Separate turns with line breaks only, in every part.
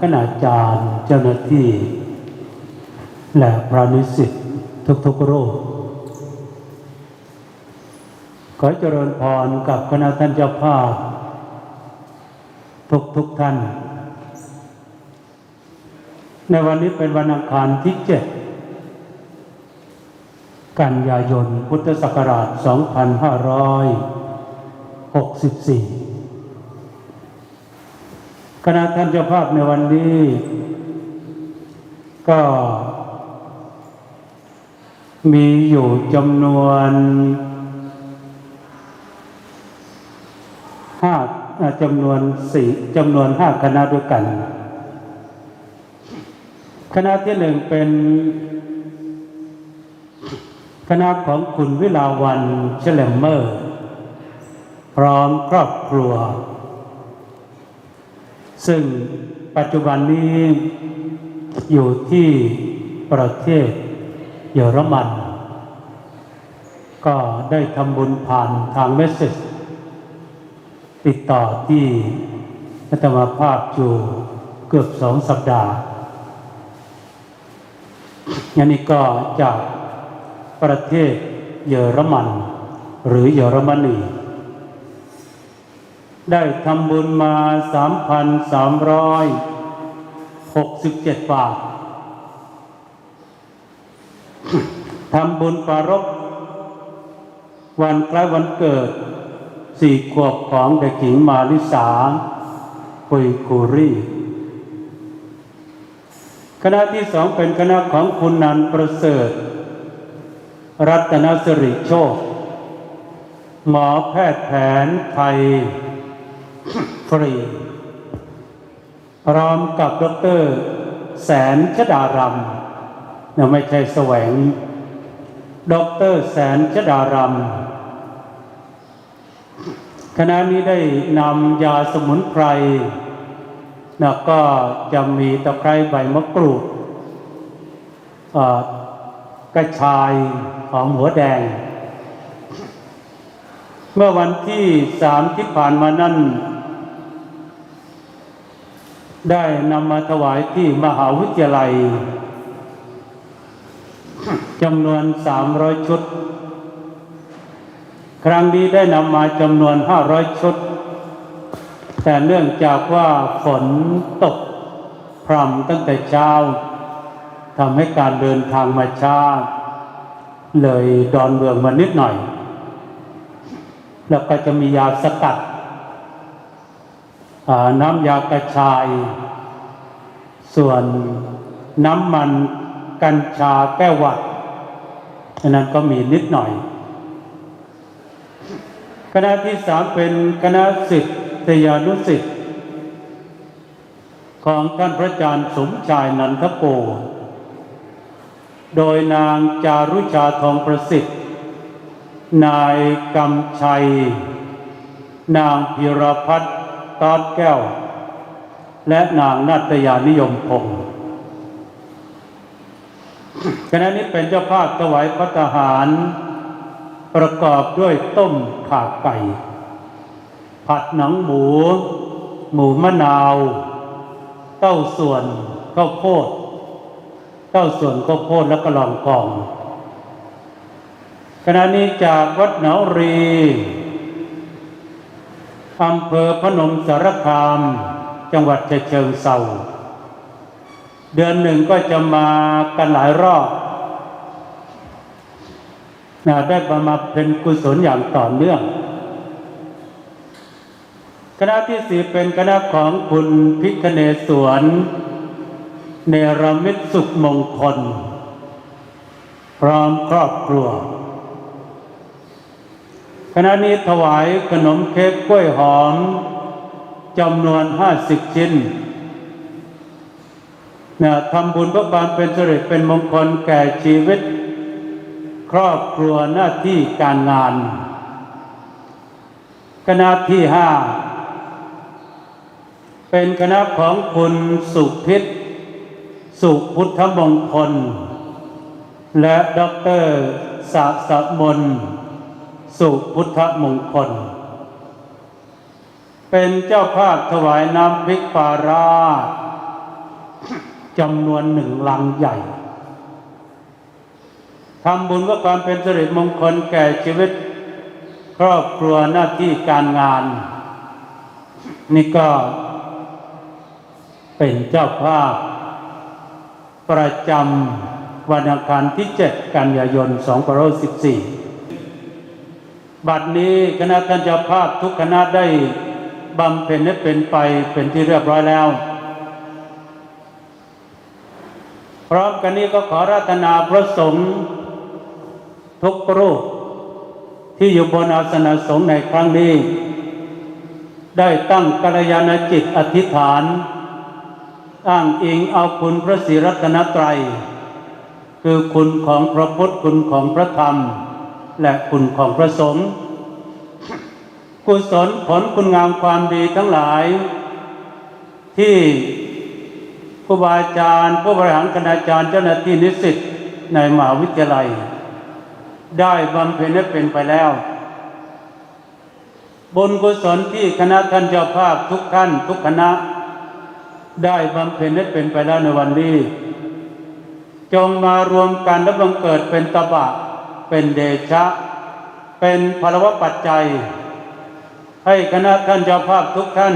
คณาจารย์เจ้าหน้าที่ และพระนิสิตทุกๆรูปขอเจริญพรกับคณะท่านเจ้าภาพ ทุกๆท่าน ในวันนี้เป็นวันอังคารที่เจ็ดกันยายนพุทธศักราช 2564 คณะท่านเจ้าภาพในวันนี้ ก็มีอยู่จำนวนห้าจำนวนสี่จำนวนห้าคณะด้วยกัน คณะที่หนึ่งเป็น คณะของคุณวิลาวันเชลมเมอร์ พร้อมครอบครัว ซึ่งปัจจุบันนี้อยู่ที่ประเทศเยอรมัน ก็ได้ทำบุญผ่านทางเมสเซจติดต่อที่อาตมาภาพอยู่เกือบสองสัปดาห์อันนี้ก็จากประเทศเยอรมัน หรือเยอรมนี ได้ทำบุญมา 3,367 บาท ทำบุญปารบวันคล้วันเกิดสี่ขวบของเด็กหญิงมาลิสาปุยกูรีคณะที่สองเป็นคณะของคุณนันประเสริฐ รัตนสิริโชค หมอแพทย์แผนไทย ฟรีพร้อมกับดรแสนชดารำเนี่ยไม่ใช่แสวง ดรแสนชดารำคณะนี้ได้นำยาสมุนไพรแล้วก็จะมีตะไคร้ใบมะกรูดกระชายหอมหัวแดง เมื่อวันที่สามที่ผ่านมานั้น ได้นำมาถวายที่มหาวิทยาลัยจำนวนสามร้อยชุด ครั้งนี้ได้นำมาจำนวนห้าร้อยชุด แต่เนื่องจากว่าฝนตกพรำตั้งแต่เช้าทำให้การเดินทางมาช้าเลยดอนเมืองมานิดหน่อย แล้วก็จะมียาสกัด น้ำยากระชาย ส่วนน้ำมันกัญชาแก้หวัดอันนั้นก็มีนิดหน่อย คณะที่สามเป็นคณะสิทธิยานุสิทธิ์ของท่านพระอาจารย์สมชายนันทโก โดยนางจารุชาทองประสิทธิ์ นายกำชัย นางพิรพัฒน์ ตอดแก้ว และนางนาตยานิยมพงศ์คณะนี้เป็นเจ้าภาพถวายพระทหาร ประกอบด้วยต้มขาไก่ ผัดหนังหมู หมูมะนาว เต้าส่วนข้าวโพดเต้าส่วนข้าวโพดแล้วก็ลองกองขณะนี้จากวัดหนาวรี อำเภอพนมสารคาม จังหวัดเชิงเซาเดือนหนึ่งก็จะมากันหลายรอบนะได้ประมาเป็นกุศลอย่างต่อเนื่อง คณะที่สี่เป็นคณะของคุณพิคเนศวรเนรมิตสุขมงคล พร้อมครอบครัว คณะนี้ถวายขนมเค้กกล้วยหอมจำนวนห้าสิบชิ้นนะทำบุญพื่อความเป็นสิริเป็นมงคลแก่ชีวิต ครอบครัวหน้าที่การงานคณะที่ห้าเป็นคณะของคุณสุพิษสุพุทธมงคล และด็อกเตอร์สะสมน สุพุทธมงคล เป็นเจ้าภาพถวายน้ำพริกปาราจำนวนหนึ่งลังใหญ่ทำบุญก็ความเป็นสิริมงคลแก่ชีวิต ครอบครัวหน้าที่การงาน นี่ก็เป็นเจ้าภาพ ประจำวันอังคารที่ 7 กันยายน 2514 บัดนี้คณะท่านเจ้าภาพทุกคณะได้บำเพ็ญให้เป็นไปเป็นที่เรียบร้อยแล้ว พร้อมกันนี้ก็ขอรัตนาพระสงฆ์ทุกรูป ที่อยู่บนอาสนะสงฆ์ในครั้งนี้ ได้ตั้งกัลยาณจิตอธิษฐาน อ้างอิงเอาคุณพระศรีรัตนตรัย คือคุณของพระพุทธคุณของพระธรรม และคุณของพระสงฆ์กุศลผลคุณงามความดีทั้งหลาย ที่ครูบาอาจารย์ ผู้บริหารคณาจารย์เจ้าหน้าที่นิสิตในมหาวิทยาลัย ได้บำเพ็ญให้เป็นไปแล้วบุญกุศลที่คณะท่านเจ้าภาพทุกท่านทุกคณะ ได้บำเพ็ญให้เป็นไปแล้วในวันนี้ จงมารวมกันและบังเกิดเป็นตบะ เป็นเดชะ เป็นพลวปัจจัย ให้คณะท่านเจ้าภาพทุกท่าน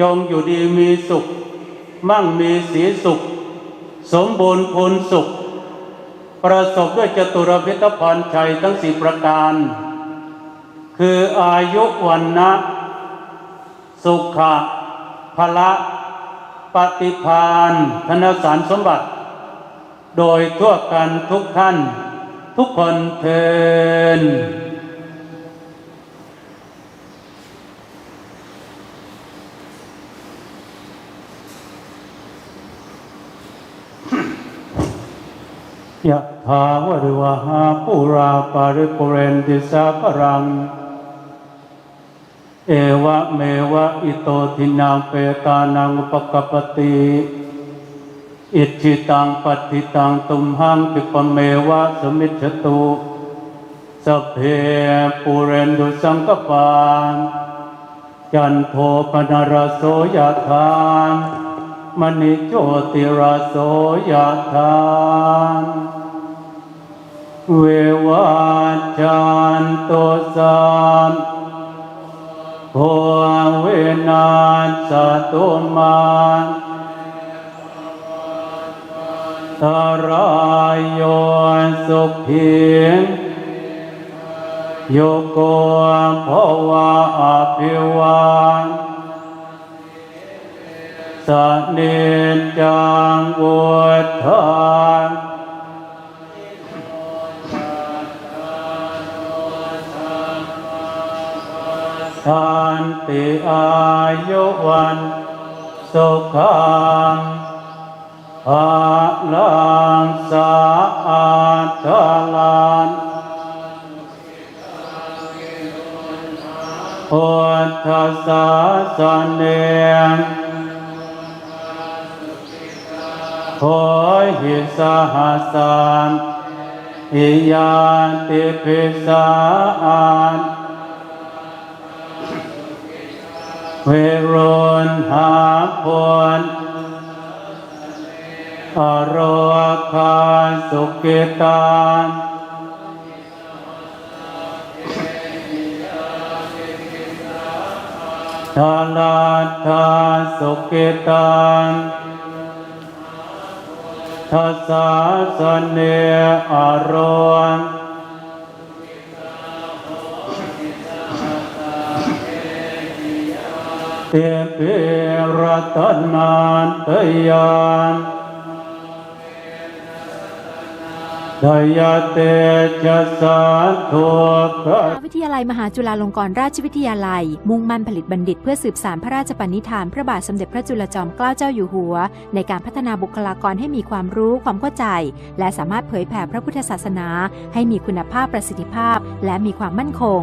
จงอยู่ดีมีสุข มั่งมีสีสุข สมบูรณ์พูนสุข ประสบด้วยจตุรพิทพรชัยทั้งสี่ประการ คืออายุวันนะสุขะพละปฏิพานธนสารสมบัติ โดยทั่วกันทุกท่าน ทุกคนเทินยะถาวะริวหาปุราปาริปุเรนติสาปรัง เอวะเมวะอิโตทินังเปตานังปกปติ อิจิตังปฏิตังตุมหังปิปเมวะสมิจฉตุสัพเพปุเรนดุสังกปานจันโทปนรโสยธามมณิโชติราโสยธามเววาจันโตสัมโพเวนัสสตุมา ตรายโยสุขีโยโกภวะอภิวาสเนจังวุฒานทานติอายุวันสุขัง ภาลังสาอาทลานพุทธศาสนงโหหิสหัสานอิยานติพิสาอานเวรุณหาพล อโรคาสุกิตานทาลาทาสุกิตานทัสสะสเนอโรนเตเปรัตนานตยาน ยเตจะสาธุกะ
มหาวิทยาลัยมหาจุฬาลงกรณราชวิทยาลัย มุ่งมั่นผลิตบัณฑิตเพื่อสืบสานพระราชปณิธาน พระบาทสมเด็จพระจุลจอมเกล้าเจ้าอยู่หัว ในการพัฒนาบุคลากรให้มีความรู้ความเข้าใจ และสามารถเผยแผ่พระพุทธศาสนา ให้มีคุณภาพประสิทธิภาพ และมีความมั่นคง